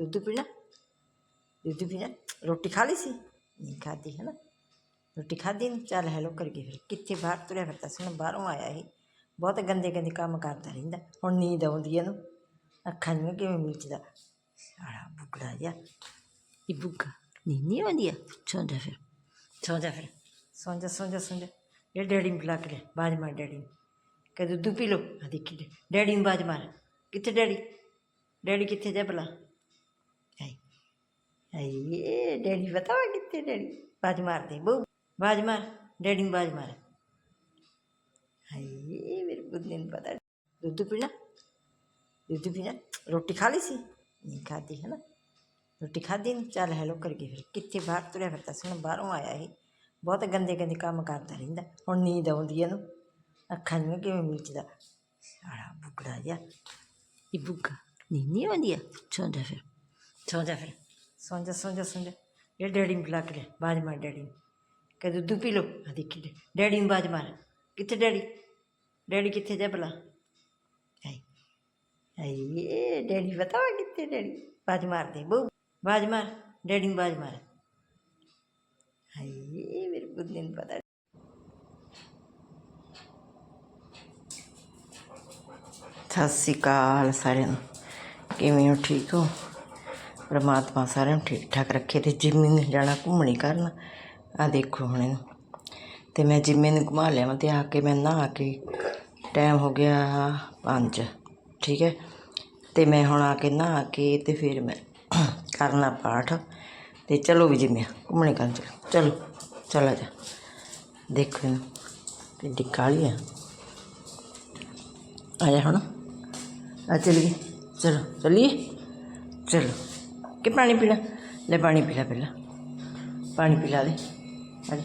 ਦੁੱਧ ਪੀਣਾ ਦੁੱਧ ਪੀਣਾ ਰੋਟੀ ਖਾ ਲਈ ਸੀ ਨਹੀਂ ਖਾਧੀ ਹੈ ਨਾ ਰੋਟੀ ਖਾਧੀ ਨਹੀਂ ਚੱਲ ਹੈਲੋ ਕਰ ਗਈ ਫਿਰ ਕਿੱਥੇ ਬਾਹਰ ਤੁਰਿਆ ਫਿਰਦਾ ਸੀ ਹੁਣ ਬਾਹਰੋਂ ਆਇਆ ਇਹ ਬਹੁਤ ਗੰਦੇ ਗੰਦੇ ਕੰਮ ਕਰਦਾ ਰਹਿੰਦਾ ਹੁਣ ਨੀਂਦ ਆਉਂਦੀ ਇਹਨੂੰ ਅੱਖਾਂ ਨੂੰ ਕਿਵੇਂ ਮੀਚਦਾ ਸਾਲਾ ਬੁੱਗੜਾ ਜਿਹਾ ਇਹ ਬੁੱਗਾ ਨੀਂਦ ਨਹੀਂ ਆਉਂਦੀ ਆ ਸੌਂ ਜਾ ਫਿਰ ਸੌਂ ਜਾ ਫਿਰ ਸੌਂ ਜਾ ਸੌਂ ਜਾ ਸੌਂ ਜਾ ਇਹ ਡੈਡੀ ਨੂੰ ਬੁਲਾ ਕੇ ਲੈ ਬਾਜ ਮਾਰ ਡੈਡੀ ਨੂੰ ਕਹ ਦੁੱਧ ਪੀ ਲੋ ਆ ਦੇਖੀ ਡੈਡੀ ਨੂੰ ਬਾਜ ਮਾਰ ਕਿੱਥੇ ਡੈਡੀ ਡੈਡੀ ਕਿੱਥੇ ਜਾ ਆਈ ਆਈ ਡੈਡੀ ਪਤਾ ਵਾ ਕਿੱਥੇ ਡੈਡੀ? ਬਾਜ ਮਾਰ ਦੇ ਬੂ ਬਾਜ ਮਾਰ, ਡੈਡੀ ਨੂੰ ਬਾਜ ਮਾਰ। ਹਾਏ ਮੇਰੇ ਬੁੱਧੀ ਨੂੰ ਪਤਾ। ਦੁੱਧ ਪੀਣਾ? ਦੁੱਧ ਪੀਣਾ? ਰੋਟੀ ਖਾ ਲਈ ਸੀ? ਨਹੀਂ ਖਾਧੀ ਹੈ ਨਾ ਰੋਟੀ ਖਾਧੀ ਨਹੀਂ ਚੱਲ ਹੈਲੋ ਕਰ ਗਈ ਫਿਰ। ਕਿੱਥੇ ਬਾਹਰ ਤੁਰਿਆ ਫਿਰਦਾ ਸੀ, ਹੁਣ ਬਾਹਰੋਂ ਆਇਆ ਇਹ। ਬਹੁਤ ਗੰਦੇ ਗੰਦੇ ਕੰਮ ਕਰਦਾ ਰਹਿੰਦਾ। ਹੁਣ ਨੀਂਦ ਆਉਂਦੀ ਇਹਨੂੰ। ਅੱਖਾਂ ਨੂੰ ਕਿਵੇਂ ਮੀਚਦਾ। ਸਾਰਾ ਬੁੱਗੜਾ ਜਿਹਾ। ਇਹ ਬੁੱਗਾ ਨੀਂਦ ਨਹੀਂ ਆਉਂਦੀ ਆ? ਸੌਂ ਜਾ ਫਿਰ। ਸੌਂ ਜਾ ਫਿਰ। ਸੌਂ ਜਾ ਸੌਂ ਜਾ ਸੌਂ ਜਾ। ਇਹ ਡੈਡੀ ਨੂੰ ਬੁਲਾ ਕੇ ਲੈ ਬਾਜ ਮਾਰ ਡੈਡੀ ਨੂੰ। ਕਹ ਦੁੱਧ ਪੀ ਲੋ ਆ ਦੇਖੀ ਡੈ- ਡੈਡੀ ਨੂੰ ਬਾਜ ਮਾਰ। ਕਿੱਥੇ ਡੈਡੀ? ਡੈਡੀ ਕਿੱਥੇ ਜਾ ਭਲਾ? ਆਈ ਆਈ ਡੈਡੀ ਪਤਾ ਵਾ ਕਿੱਥੇ ਡੈਡੀ? ਬਾਜ ਮਾਰ ਦੇ ਬਾਜ ਮਾਰ, ਡੈਡੀ ਨੂੰ ਬਾਜ ਮਾਰ। ਮੇਰੇ ਨੂੰ ਪਤਾ ਸਤਿ ਸ਼੍ਰੀ ਅਕਾਲ ਸਾਰਿਆਂ ਨੂੰ। ਕਿਵੇਂ ਹੋ, ਠੀਕ ਹੋ? ਪਰਮਾਤਮਾ ਸਾਰਿਆਂ ਨੂੰ ਠੀਕ ਠਾਕ ਰੱਖੇ ਤੇ ਜਿੰਮੀ ਨੇ ਜਾਣਾ ਘੁੰਮਣੀ ਕਰਨ। ਆ ਦੇਖੋ ਹੁਣ ਇਹਨੂੰ। ਤੇ ਮੈਂ ਜਿੰਮੇ ਨੂੰ ਘੁਮਾ ਲਿਆ ਤੇ ਆ ਕੇ ਮੈਂ ਨਹਾ ਕੇ ਟਾਈਮ ਹੋ ਗਿਆ 5 ਠੀਕ ਹੈ। ਤੇ ਮੈਂ ਹੁਣ ਆ ਕੇ ਨਹਾ ਕੇ ਤੇ ਫਿਰ ਮੈਂ ਕਰਨਾ ਪਾਠ। ਤੇ ਚਲੋ ਵੀ ਜਿੰਮੀ, ਘੁੰਮਣੇ ਕਰਨ ਚਲੋ। ਚਲੋ, ਚਲਾ ਜਾ। ਦੇਖੋ ਇਹਨੂੰ ਕਿੱਡੀ ਕਾਲੀ ਆ। ਆ ਜਾ ਹੁਣ। ਆ ਚਲੀਏ। ਚਲੋ ਚਲੀਏ। ਚਲੋ। ਕਿ ਪਾਣੀ ਪੀ ਲੈ। ਪਾਣੀ ਪੀ ਲੈ ਪਹਿਲਾਂ। ਪਾਣੀ ਪੀ ਪਿਲਾ ਦੇ। ਅਰੇ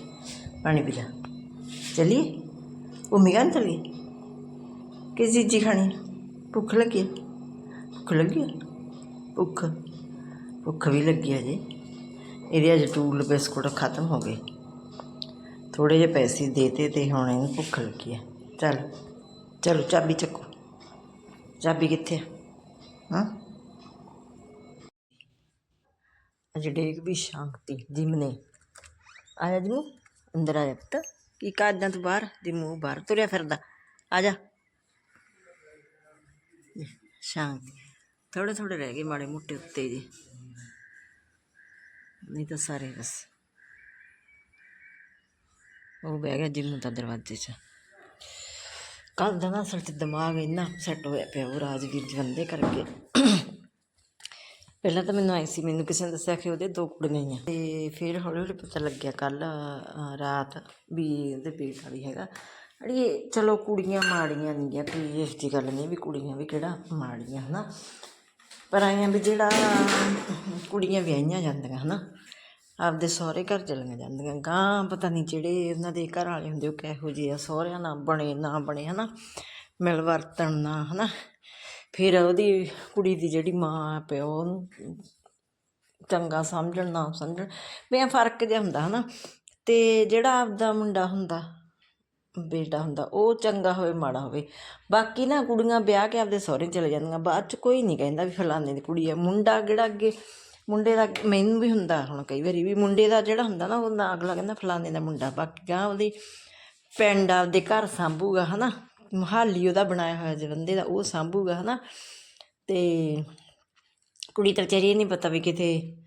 ਪਾਣੀ ਪੀ ਲੈ। ਚਲੀਏ? ਉਹ ਮਿਗਨ ਚਲੀਏ? ਕਿਸ ਚੀਜ਼ ਖਾਣੀ? ਭੁੱਖ ਲੱਗੀ? ਭੁੱਖ ਲੱਗੀ? ਭੁੱਖ। ਭੁੱਖ ਵੀ ਲੱਗੀ ਹੈ ਜੀ ਇਹਦੇ ਅੱਜ ਟੂਲ ਬਿਸਕੁਟ ਖਤਮ ਹੋ ਗਏ। ਥੋੜੇ ਜਿਹੇ ਪੈਸੇ ਦੇਤੇ ਤੇ ਹੁਣ ਇਹਨੂੰ ਭੁੱਖ ਲੱਗੀ ਹੈ ਚੱਲ। ਚਲੋ, ਚਾਬੀ ਚੱਕੋ। ਚਾਬੀ ਕਿੱਥੇ ਹੈ? ਹਾਂ ਅਜ ਡੇਕ ਵੀ ਸ਼ਾਂਤੀ ਜਿਮਨੇ ਆਇਆ ਜੀ ਅੰਦਰ ਆ ਜਾ ਪੁੱਤ। ਕੀ ਕਾਜਾਂ ਤੂੰ ਬਾਹਰ? ਦੀ ਬਾਹਰ ਤੁਰਿਆ ਫਿਰਦਾ। ਆ ਜਾ। ਸ਼ਾਂਤੀ। ਥੋੜੇ ਥੋੜੇ ਰਹਿ ਗਏ ਮਾੜੇ ਮੋਟੇ ਉੱਤੇ ਜੀ। ਨਹੀਂ ਤਾਂ ਸਾਰੇ ਬਸ। ਉਹ ਬਹਿ ਗਿਆ ਜਿੰਮ ਤਾਂ ਦਰਵਾਜ਼ੇ 'ਚ। ਕੱਲ ਦਾ ਨਾ ਅਸਲ 'ਚ ਦਿਮਾਗ ਇੰਨਾ ਸੈੱਟ ਹੋਇਆ ਪਿਆ ਉਹ ਰਾਜਵੀਰ ਜਵੰਦੇ ਕਰਕੇ। ਪਹਿਲਾਂ ਤਾਂ ਮੈਨੂੰ ਆਈ ਸੀ, ਮੈਨੂੰ ਕਿਸੇ ਨੇ ਦੱਸਿਆ ਕਿ ਉਹਦੇ ਦੋ ਕੁੜੀਆਂ ਹੀ ਆ। ਤੇ ਫਿਰ ਹੌਲੀ ਹੌਲੀ ਪਤਾ ਲੱਗਿਆ ਕੱਲ ਰਾਤ ਵੀ ਉਹਦੇ ਪੇਟ ਵਾਲੀ ਹੈਗਾ। ਅੜੀਏ, ਚਲੋ ਕੁੜੀਆਂ ਮਾੜੀਆਂ ਨਹੀਂ ਗਿਆ, ਕੋਈ ਇਸ ਦੀ ਗੱਲ ਨਹੀਂ ਵੀ ਕੁੜੀਆਂ ਵੀ ਕਿਹੜਾ ਮਾੜੀਆਂ, ਹਨਾ? ਪਰ ਆਈਆਂ ਵੀ ਜਿਹੜਾ ਕੁੜੀਆਂ ਵਿਆਹੀਆਂ ਜਾਂਦੀਆਂ, ਹਨਾ? ਆਪਦੇ ਸਹੁਰੇ ਘਰ ਚਲੀਆਂ ਜਾਂਦੀਆਂ। ਗਾਂ ਪਤਾ ਨਹੀਂ ਜਿਹੜੇ ਉਹਨਾਂ ਦੇ ਘਰ ਵਾਲੇ ਹੁੰਦੇ, ਉਹ ਕਿਹੋ ਜਿਹੇ ਆ, ਸਹੁਰਿਆਂ ਨਾਲ ਬਣੇ, ਨਾ ਬਣੇ, ਹਨਾ? ਮਿਲ ਵਰਤਣ ਨਾ ਹਨਾ? ਫਿਰ ਉਹਦੀ ਕੁੜੀ ਦੀ ਜਿਹੜੀ ਮਾਂ ਪਿਓ, ਉਹਨੂੰ ਚੰਗਾ ਸਮਝਣ, ਨਾ ਸਮਝਣ, ਵੀ ਫ਼ਰਕ ਜਿਹਾ ਹੁੰਦਾ ਹਨਾ। ਤੇ ਜਿਹੜਾ ਆਪਦਾ ਮੁੰਡਾ ਹੁੰਦਾ, ਬੇਟਾ ਹੁੰਦਾ, ਉਹ ਚੰਗਾ ਹੋਵੇ, ਮਾੜਾ ਹੋਵੇ। ਬਾਕੀ ਨਾ ਕੁੜੀਆਂ ਵਿਆਹ ਕੇ ਆਪਦੇ ਸਹੁਰੇ ਚਲੇ ਜਾਂਦੀਆਂ, ਬਾਅਦ ਚ ਕੋਈ ਨਹੀਂ ਕਹਿੰਦਾ ਵੀ ਫਲਾਣੇ ਦੀ ਕੁੜੀ ਆ। ਮੁੰਡਾ ਕਿਹੜਾ ਅੱਗੇ, ਮੁੰਡੇ ਦਾ ਮੈਨੂੰ ਵੀ ਹੁੰਦਾ ਹੁਣ ਕਈ ਵਾਰੀ ਵੀ ਮੁੰਡੇ ਦਾ ਜਿਹੜਾ ਹੁੰਦਾ ਨਾ, ਉਹ ਅਗਲਾ ਕਹਿੰਦਾ ਫਲਾਣੇ ਦਾ ਮੁੰਡਾ। ਬਾਕੀ ਗਾਂ ਉਹਦੀ ਪਿੰਡ ਆਪਦੇ ਘਰ ਸੰਭੂਗਾ ਹਨਾ। ਮੁਹਾਲੀ ਉਹਦਾ ਬਣਾਇਆ ਹੋਇਆ ਜਵੰਦੇ ਦਾ, ਉਹ ਸੰਭੂਗਾ, ਹਨਾ? ਤੇ ਕੁੜੀ ਤਾਂ ਵਿਚਾਰੀ ਇਹ ਨਹੀਂ ਪਤਾ ਵੀ ਕਿਤੇ,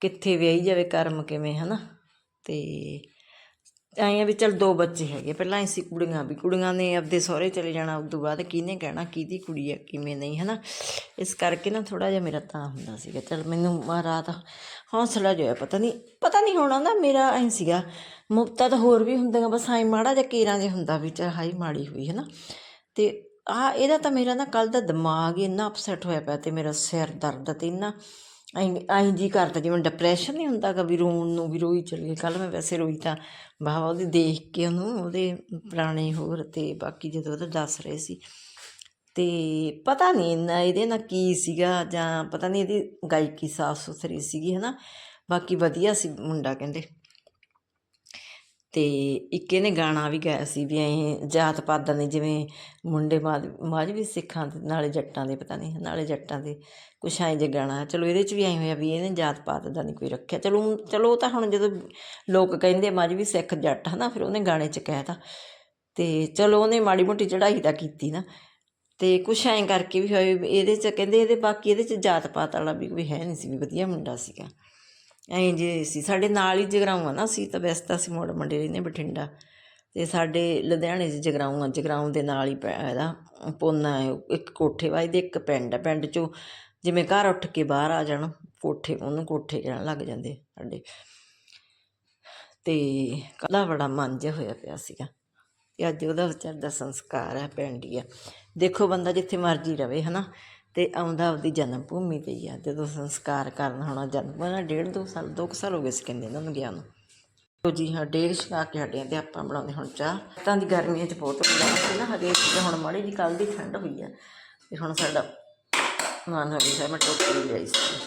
ਕਿੱਥੇ ਵਿਆਹੀ ਜਾਵੇ, ਕਰਮ ਕਿਵੇਂ, ਹਨਾ? ਤੇ ਐਂ ਆ ਵੀ ਚਲ ਦੋ ਬੱਚੇ ਹੈਗੇ, ਪਹਿਲਾਂ ਐਂ ਸੀ ਕੁੜੀਆਂ ਵੀ, ਕੁੜੀਆਂ ਨੇ ਆਪਦੇ ਸਹੁਰੇ ਚਲੇ ਜਾਣਾ, ਉਸ ਤੋਂ ਬਾਅਦ ਕਿਹਨੇ ਕਹਿਣਾ ਕਿਹਦੀ ਕੁੜੀ ਹੈ ਕਿਵੇਂ ਨਹੀਂ ਹੈ ਨਾ ਇਸ ਕਰਕੇ ਨਾ ਥੋੜਾ ਜਿਹਾ ਮੇਰਾ ਤਾਂ ਹੁੰਦਾ ਸੀਗਾ, ਚਲ ਮੈਨੂੰ ਰਾਤ ਹੌਸਲਾ ਜਿਹਾ ਪਤਾ ਨਹੀਂ ਪਤਾ ਨਹੀਂ ਹੋਣਾ ਨਾ ਮੇਰਾ ਐਂ ਸੀਗਾ ਮੁਫਤਾ ਤਾਂ ਹੋਰ ਵੀ ਹੁੰਦੀਆਂ, ਬਸ ਐਂ ਮਾੜਾ ਜਿਹਾ ਕੇਰਾਂ ਜਿਹਾ ਹੁੰਦਾ ਵੀ ਚਲ ਹਾਈ ਮਾੜੀ ਹੋਈ ਹੈ ਨਾ ਤੇ ਆ ਇਹਦਾ ਤਾਂ ਮੇਰਾ ਨਾ ਕੱਲ ਦਾ ਦਿਮਾਗ ਹੀ ਇੰਨਾ ਅਪਸੈਟ ਹੋਇਆ ਪਿਆ ਤੇ ਮੇਰਾ ਸਿਰ ਦਰਦ ਤੇ ਇੰਨਾ ਐਂ ਐਂ ਜੀ ਕਰਦਾ, ਜਿਵੇਂ ਡਿਪਰੈਸ਼ਨ ਨਹੀਂ ਹੁੰਦਾ ਕਿ ਵੀ ਰੋਣ ਨੂੰ, ਵੀ ਰੋਈ ਚੱਲੀ ਕੱਲ ਮੈਂ ਵੈਸੇ ਰੋਈ ਤਾਂ ਬਾਬਾ ਉਹਦੀ ਦੇਖ ਕੇ ਉਹਨੂੰ, ਉਹਦੇ ਪੁਰਾਣੇ ਹੋਰ ਤੇ ਬਾਕੀ ਜਦੋਂ ਉਹਦਾ ਦੱਸ ਰਹੇ ਸੀ। ਤੇ ਪਤਾ ਨਹੀਂ ਇੰਨਾ ਇਹਦੇ ਨਾਲ ਕੀ ਸੀਗਾ ਜਾਂ ਪਤਾ ਨਹੀਂ ਇਹਦੀ ਗਾਇਕੀ ਸਾਫ਼ ਸੁਥਰੀ ਸੀਗੀ, ਹਨਾ? ਬਾਕੀ ਵਧੀਆ ਸੀ ਮੁੰਡਾ ਕਹਿੰਦੇ। ਅਤੇ ਇੱਕ ਇਹਨੇ ਗਾਣਾ ਵੀ ਗਾਇਆ ਸੀ ਵੀ ਐਂ ਜਾਤ ਪਾਤਾਂ ਦੇ ਜਿਵੇਂ ਮੁੰਡੇ ਮਾਝ ਮਾਝਵੀ ਸਿੱਖਾਂ ਦੇ, ਨਾਲੇ ਜੱਟਾਂ ਦੇ, ਪਤਾ ਨਹੀਂ, ਨਾਲੇ ਜੱਟਾਂ ਦੇ, ਕੁਛ ਐਂ ਜੇ ਗਾਣਾ। ਚਲੋ ਇਹਦੇ ਚ ਵੀ ਐਂ ਹੋਇਆ ਵੀ ਇਹਨੇ ਜਾਤ ਪਾਤ ਦਾ ਨਹੀਂ ਕੋਈ ਰੱਖਿਆ। ਚਲੋ ਚਲੋ ਉਹ ਤਾਂ ਹੁਣ ਜਦੋਂ ਲੋਕ ਕਹਿੰਦੇ ਮਾਝਵੀ ਸਿੱਖ ਜੱਟ, ਹਨਾ, ਫਿਰ ਉਹਨੇ ਗਾਣੇ ਚ ਕਹਿਤਾ ਤੇ। ਚਲੋ ਉਹਨੇ ਮਾੜੀ ਮੋਟੀ ਚੜ੍ਹਾਈ ਤਾਂ ਕੀਤੀ ਨਾ। ਤੇ ਕੁਛ ਐਂ ਕਰਕੇ ਵੀ ਹੋਏ ਵੀ ਇਹਦੇ ਚ, ਕਹਿੰਦੇ ਇਹਦੇ ਬਾਕੀ ਇਹਦੇ ਚ ਜਾਤ ਪਾਤ ਵਾਲਾ ਵੀ ਕੋਈ ਹੈ ਨਹੀਂ ਸੀ, ਵੀ ਵਧੀਆ ਮੁੰਡਾ ਸੀਗਾ। ਐਂ ਜੇ ਸੀ। ਸਾਡੇ ਨਾਲ ਹੀ ਜਗਰਾਉਂ ਆ ਨਾ ਸੀ ਤਾਂ ਵੈਸੇ ਤਾਂ ਅਸੀਂ ਮੋੜ ਮੰਡੇ ਰਹਿੰਦੇ ਬਠਿੰਡਾ। ਤੇ ਸਾਡੇ ਲੁਧਿਆਣੇ 'ਚ ਜਗਰਾਉਂ ਆ, ਜਗਰਾਉਂ ਦੇ ਨਾਲ ਹੀ ਪੈ- ਇਹਦਾ ਪੋਨਾ ਇੱਕ ਕੋਠੇ ਵਾਈ ਦੇ ਇੱਕ ਪਿੰਡ ਆ। ਪਿੰਡ 'ਚੋਂ ਜਿਵੇਂ ਘਰ ਉੱਠ ਕੇ ਬਾਹਰ ਆ ਜਾਣ, ਕੋਠੇ, ਉਹਨੂੰ ਕੋਠੇ ਕਹਿਣ ਲੱਗ ਜਾਂਦੇ ਸਾਡੇ। ਤੇ ਕੱਲਾ ਬੜਾ ਮਨ ਜਿਹਾ ਹੋਇਆ ਪਿਆ ਸੀਗਾ। ਤੇ ਅੱਜ ਉਹਦਾ ਵਿਚਾਰ ਦਾ ਸੰਸਕਾਰ ਹੈ, ਪਿੰਡ ਹੀ ਆ। ਦੇਖੋ ਬੰਦਾ ਜਿੱਥੇ ਮਰਜ਼ੀ ਰਵੇ, ਹਨਾ? ਅਤੇ ਆਉਂਦਾ ਆਪਦੀ ਜਨਮ ਭੂਮੀ ਤੇ ਹੀ ਆ, ਜਦੋਂ ਸੰਸਕਾਰ ਕਰਨ ਹੋਣਾ ਜਨਮ ਨਾ ਡੇਢ ਦੋ ਸਾਲ, ਦੋ ਕੁ ਸਾਲ ਹੋ ਗਏ ਸੀ ਕਹਿੰਦੇ ਇਹਨਾਂ ਨੂੰ ਗਿਆ ਨੂੰ। ਤੋ ਜੀ, ਹਾਂ, ਡੇਢ ਛਕਾ ਕੇ ਹਟਿਆ ਤੇ ਆਪਾਂ ਬਣਾਉਂਦੇ ਹੁਣ ਚਾਹ। ਤਾਂ ਦੀ ਗਰਮੀਆਂ 'ਚ ਬਹੁਤ ਹੁੰਦਾ ਸੀ ਨਾ, ਹਜੇ ਹੁਣ ਮਾੜੀ ਜੀ ਕੱਲ ਦੀ ਠੰਡ ਹੋਈ ਆ ਤੇ ਹੁਣ ਸਾਡਾ ਮਨ ਹੋ ਗਿਆ ਸੀ, ਮੈਂ ਟੋਪੀ ਲਈ ਸੀ।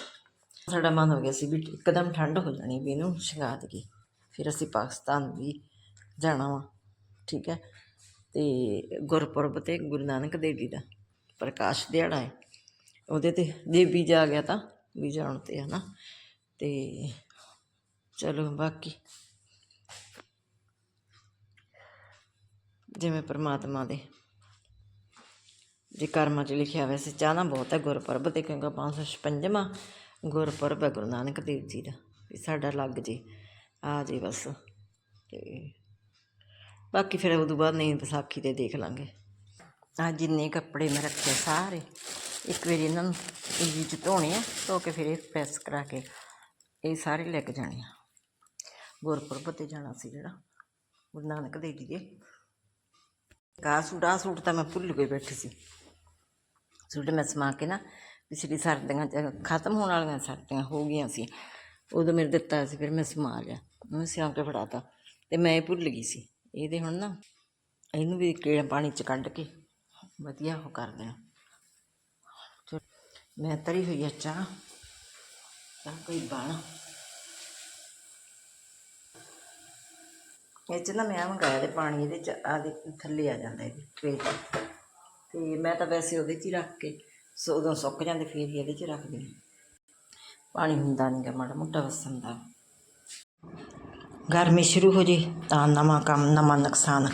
ਸਾਡਾ ਮਨ ਹੋ ਗਿਆ ਸੀ ਵੀ ਇੱਕਦਮ ਠੰਡ ਹੋ ਜਾਣੀ ਵੀ ਇਹਨੂੰ ਛਗਾ ਦਈਏ ਫਿਰ ਅਸੀਂ ਪਾਕਿਸਤਾਨ ਵੀ ਜਾਣਾ ਵਾ, ਠੀਕ ਹੈ। ਤੇ ਗੁਰਪੁਰਬ ਤੇ ਗੁਰੂ ਨਾਨਕ ਦੇਵ ਜੀ ਦਾ ਪ੍ਰਕਾਸ਼ ਦਿਹਾੜਾ ਹੈ। ਉਹਦੇ ਤੇ ਜੇ ਵੀਜ਼ਾ ਆ ਗਿਆ ਤਾਂ ਵੀਜ਼ਾ ਆਉਣ ਤੇ ਹੈ ਨਾ ਤੇ ਚਲੋ, ਬਾਕੀ ਜਿਵੇਂ ਪਰਮਾਤਮਾ ਦੇ, ਜੇ ਕਰਮਾਂ 'ਚ ਲਿਖਿਆ ਹੋਇਆ ਸੀ ਚਾਹਨਾ ਬਹੁਤ ਹੈ ਗੁਰਪੁਰਬ ਤੇ, ਕਿਉਂਕਿ 556ਵਾਂ ਗੁਰਪੁਰਬ ਹੈ ਗੁਰੂ ਨਾਨਕ ਦੇਵ ਜੀ ਦਾ, ਵੀ ਸਾਡਾ ਲੱਗ ਜੇ, ਆ ਜੇ ਬਸ, ਤੇ ਬਾਕੀ ਫਿਰ ਉਦੋਂ ਬਾਅਦ ਨਹੀਂ ਵਿਸਾਖੀ ਤੇ ਦੇਖ ਲਾਂਗੇ। ਆ ਜਿੰਨੇ ਕੱਪੜੇ ਮੈਂ ਰੱਖੇ ਸਾਰੇ। ਇੱਕ ਵਾਰੀ ਇਹਨਾਂ ਨੂੰ ਇਹ ਚ ਧੋਣੇ ਆ, ਧੋ ਕੇ ਫਿਰ ਇਹ ਪ੍ਰੈਸ ਕਰਾ ਕੇ ਇਹ ਸਾਰੇ ਲੈ ਕੇ ਜਾਣੇ ਆ। ਗੁਰਪੁਰਬ ਤੇ ਜਾਣਾ ਸੀ ਜਿਹੜਾ, ਗੁਰੂ ਨਾਨਕ ਦੇਵ ਜੀ ਦੇ। ਕਾ ਸੂਟ, ਆਹ ਸੂਟ ਤਾਂ ਮੈਂ ਭੁੱਲ ਗਈ ਬੈਠੀ ਸੀ। ਸੂਟ ਮੈਂ ਸਮਾ ਕੇ ਨਾ ਪਿਛਲੀ ਸਰਦੀਆਂ ਚ ਖਤਮ ਹੋਣ ਵਾਲੀਆਂ ਸਰਦੀਆਂ ਹੋ ਗਈਆਂ ਸੀ। ਉਦੋਂ ਮੇਰੇ ਦਿੱਤਾ ਸੀ, ਫਿਰ ਮੈਂ ਸਮਾ ਲਿਆ। ਉਹਨੂੰ ਸਿਆਂ ਕੇ ਫੜਾਤਾ। ਤੇ ਮੈਂ ਇਹ ਭੁੱਲ ਗਈ ਸੀ। ਇਹਦੇ ਹੁਣ ਨਾ, ਇਹਨੂੰ ਵੀ ਕੀੜਾ ਪਾਣੀ ਚ ਕੱਢ ਕੇ ਵਧੀਆ ਉਹ ਕਰ ਦੇਣਾ ਮੈਂ ਤਰੀ ਹੋਈ ਆ ਚਾਹ। ਚਾਹ ਕੋਈ ਬਾਣਾ। ਇਹ ਚ ਨਾ ਮੈਂ ਆਹ ਮੰਗਾਇਆ ਤੇ ਪਾਣੀ, ਇਹਦੇ ਚ ਆ ਦੇ ਥੱਲੇ ਆ ਜਾਂਦਾ ਇਹਦੇ ਟਰੇ ਚ। ਤੇ ਮੈਂ ਤਾਂ ਵੈਸੇ ਉਹਦੇ ਚ ਹੀ ਰੱਖ ਕੇ, ਸੋ ਉਦੋਂ ਸੁੱਕ ਜਾਂਦੇ, ਫੇਰ ਹੀ ਇਹਦੇ ਚ ਰੱਖਦੀ ਹਾਂ ਪਾਣੀ ਹੁੰਦਾ ਨਹੀਂ ਗਾ ਮਾੜਾ ਮੋਟਾ ਵਸਣ ਦਾ। ਗਰਮੀ ਸ਼ੁਰੂ ਹੋ ਜੇ, ਤਾਂ ਨਵਾਂ ਕੰਮ, ਨਵਾਂ ਨੁਕਸਾਨ।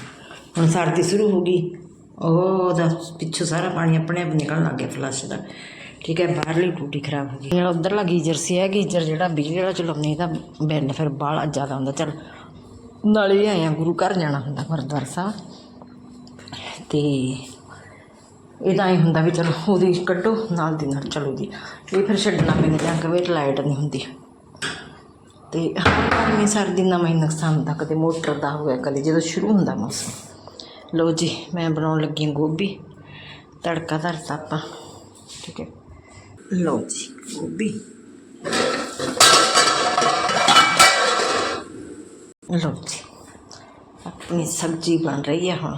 ਹੁਣ ਸਰਦੀ ਸ਼ੁਰੂ ਹੋ ਗਈ। ਉਹ ਉਹਦਾ ਪਿੱਛੋਂ ਸਾਰਾ ਪਾਣੀ ਆਪਣੇ ਆਪ ਨਿਕਲਣ ਲੱਗ ਗਿਆ ਫਲਸ਼ ਦਾ। ਠੀਕ ਹੈ, ਬਾਹਰਲੀ ਟੂਟੀ ਖਰਾਬ ਹੋ ਗਈ। ਜਿਹੜਾ ਉਧਰਲਾ ਗੀਜ਼ਰ ਸੀ, ਇਹ ਗੀਜ਼ਰ ਜਿਹੜਾ ਬਿਜਲੀ ਵਾਲਾ ਚਲਾਉਂਦੇ ਤਾਂ ਬਿੱਲ ਫਿਰ ਬਾਹਲਾ ਜ਼ਿਆਦਾ ਹੁੰਦਾ। ਚਲ, ਨਾਲੇ ਵੀ ਆਏ ਆ ਗੁਰੂ ਘਰ ਜਾਣਾ ਹੁੰਦਾ, ਗੁਰਦੁਆਰਾ ਸਾਹਿਬ। ਤੇ ਇਹਦਾ ਹੀ ਹੁੰਦਾ ਵੀ ਚਲੋ, ਉਹਦੀ ਕੱਢੋ, ਨਾਲ ਦੀ ਨਾਲ ਚਲੋ ਜੀ। ਇਹ ਫਿਰ ਛੱਡਣਾ ਪੈਂਦਾ, ਜਾਂ ਕਿ ਲਾਈਟ ਨਹੀਂ ਹੁੰਦੀ। ਤੇ ਹਰ ਗਰਮੀ, ਸਰਦੀ ਨਵਾਂ ਹੀ ਨੁਕਸਾਨ ਹੁੰਦਾ ਕਦੇ ਮੋਟਰ ਦਾ ਹੋਇਆ ਕਦੇ ਜਦੋਂ ਸ਼ੁਰੂ ਹੁੰਦਾ ਮੌਸਮ। ਲਓ ਜੀ, ਮੈਂ ਬਣਾਉਣ ਲੱਗੀ ਹਾਂ ਗੋਭੀ, ਤੜਕਾ ਧਰਤਾ ਆਪਾਂ, ਠੀਕ ਹੈ। ਲਓ ਜੀ ਗੋਭੀ ਲਓ ਜੀ। ਆਪਣੀ ਸਬਜ਼ੀ ਬਣ ਰਹੀ ਹੈ ਹੁਣ।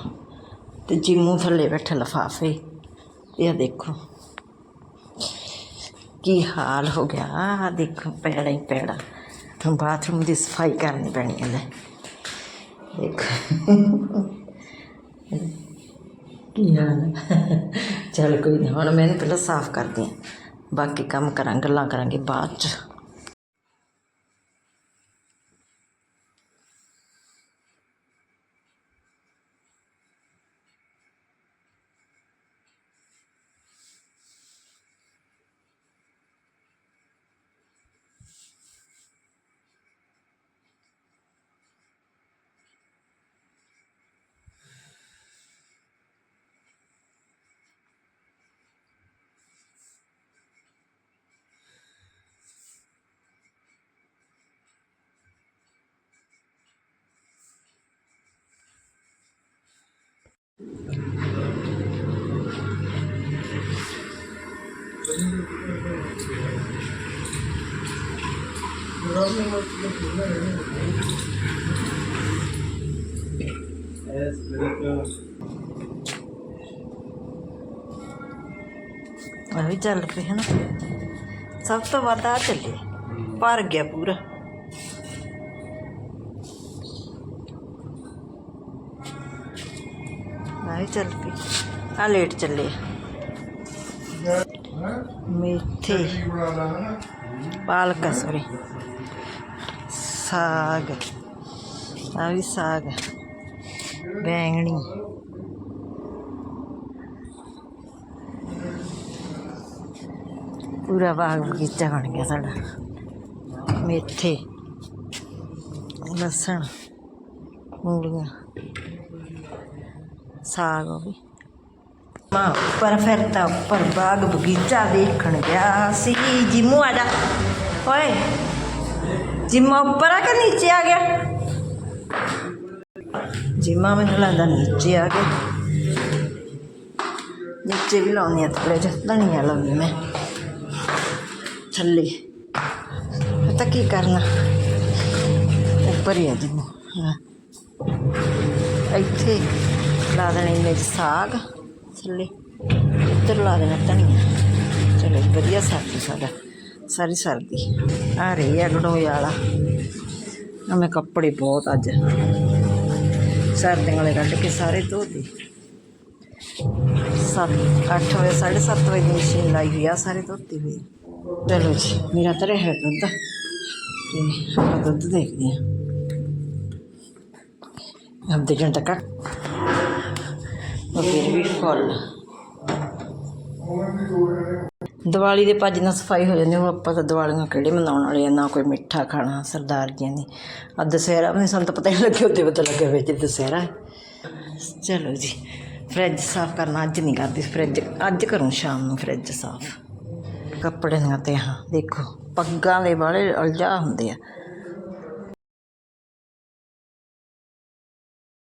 ਤੇ ਜਿੰਮੂ ਥੱਲੇ ਬੈਠੇ ਲਫਾਫੇ। ਇਹ ਦੇਖੋ। ਕੀ ਹਾਲ ਹੋ ਗਿਆ? ਆ ਦੇਖੋ, ਪੈੜਾ ਹੀ ਪੈੜਾ। ਹੁਣ ਬਾਥਰੂਮ ਦੀ ਸਫ਼ਾਈ ਕਰਨੀ ਪੈਣੀ ਹੈ ਲੈ। ਦੇਖੋ। ਕੀ ਹਾਲ ਹੈ? ਚਲ ਕੋਈ ਨਹੀਂ ਹੁਣ ਮੈਂ ਇਹਨੂੰ ਪਹਿਲਾਂ ਸਾਫ਼ ਕਰਦੀ ਹਾਂ। ਬਾਕੀ ਕੰਮ ਕਰਾਂ ਗੱਲਾਂ ਕਰਾਂਗੇ ਬਾਅਦ ਚ। ਆ ਵੀ ਚੱਲ ਪਏ ਹਨ ਸਭ ਤੋਂ ਵੱਧ ਆ ਚੱਲੇ ਭਰ ਗਿਆ ਪੂਰਾ ਇਹ ਚੱਲ ਪਈ ਆ ਲੇਟ ਚੱਲੇ ਮੇਥੇ ਪਾਲਕ ਸੋਰੀ ਸਾਗ ਆ ਵੀ ਸਾਗ ਬੈਂਗਣੀ ਪੂਰਾ ਬਾਗ ਬਗੀਚਾ ਬਣ ਗਿਆ ਸਾਡਾ ਮੇਥੇ ਲਸਣ ਮੂਲੀਆਂ ਸਾਗ ਉਹ ਵੀ। ਮਾਂ ਉੱਪਰ ਫਿਰ ਤਾਂ ਉੱਪਰ ਬਾਗ ਬਗੀਚਾ ਦੇਖਣ ਗਿਆ ਸੀ। ਜਿਮੂ ਆ ਜਾ। ਓਏ, ਜਿਮਾ ਉੱਪਰ ਆ ਕੇ ਨੀਚੇ ਆ ਗਿਆ? ਜਿਮਾ ਮੈਨੂੰ ਲੱਗਦਾ ਨੀਚੇ ਆ ਗਿਆ। ਨੀਚੇ ਵੀ ਲਾਉਣੀ ਆ ਥੋੜੇ ਚ ਧਨੀਆ ਲਾਉਣੀ ਮੈਂ। ਥੱਲੇ। ਪਤਾ ਕੀ ਕਰਨਾ? ਉੱਪਰ ਹੀ ਆ ਜਿਮੂ। ਇੱਥੇ। ਲਾ ਦੇਣੇ ਇਹਨੇ ਸਾਗ, ਥੱਲੇ ਇੱਧਰ ਲਾ ਦੇਣਾ ਧਨੀਆ। ਚਲੋ ਵਧੀਆ ਸਰਦੀ ਸਾਡਾ, ਸਾਰੀ ਸਰਦੀ। ਆ ਰਹੀ ਆ ਗੜੋਏ ਵਾਲਾ। ਆ ਮੈਂ ਕੱਪੜੇ ਬਹੁਤ ਅੱਜ ਸਰਦੀਆਂ ਵਾਲੇ ਕੱਢ ਕੇ ਸਾਰੇ ਧੋਤੇ। ਸੱਤ, ਅੱਠ ਵਜੇ, ਸਾਢੇ ਸੱਤ ਵਜੇ ਦੀ ਮਸ਼ੀਨ ਲਾਈ ਹੋਈ ਆ, ਸਾਰੇ ਧੋਤੇ ਹੋਏ। ਚਲੋ ਜੀ, ਮੇਰਾ ਤਾਂ ਹੈ ਦੁੱਧ। ਤੇ ਆਪਾਂ ਦੁੱਧ ਦੇਖਦੇ ਹਾਂ ਅੱਧੇ ਘੰਟਾ ਕੱਟ ਉਹ ਫਿਰ ਵੀ ਫੁੱਲ। ਦੀਵਾਲੀ ਦੇ ਭੱਜ ਨਾਲ ਸਫ਼ਾਈ ਹੋ ਜਾਂਦੀ ਹੁਣ ਆਪਾਂ ਤਾਂ ਦੀਵਾਲੀਆਂ ਕਿਹੜੇ ਮਨਾਉਣ ਵਾਲੇ ਆ, ਨਾ ਕੋਈ ਮਿੱਠਾ ਖਾਣਾ ਸਰਦਾਰ ਜੀਆਂ ਨੇ ਆ ਦੁਸਹਿਰਾ ਵੀ ਸਾਨੂੰ ਤਾਂ ਪਤਾ ਹੀ ਲੱਗਿਆ, ਉੱਤੇ ਪਤਾ ਲੱਗਿਆ ਵਿੱਚ ਦੁਸਹਿਰਾ ਹੈ। ਚਲੋ ਜੀ, ਫਰਿੱਜ ਸਾਫ਼ ਕਰਨਾ ਅੱਜ ਨਹੀਂ ਕਰਦੀ ਫਰਿੱਜ, ਅੱਜ ਕਰੂੰ ਸ਼ਾਮ ਨੂੰ ਫਰਿੱਜ ਸਾਫ਼। ਕੱਪੜਿਆਂ ਤੇ ਹਾਂ ਦੇਖੋ, ਪੱਗਾਂ ਦੇ ਵਾਲੇ ਅਲਜਾ ਹੁੰਦੇ ਆ।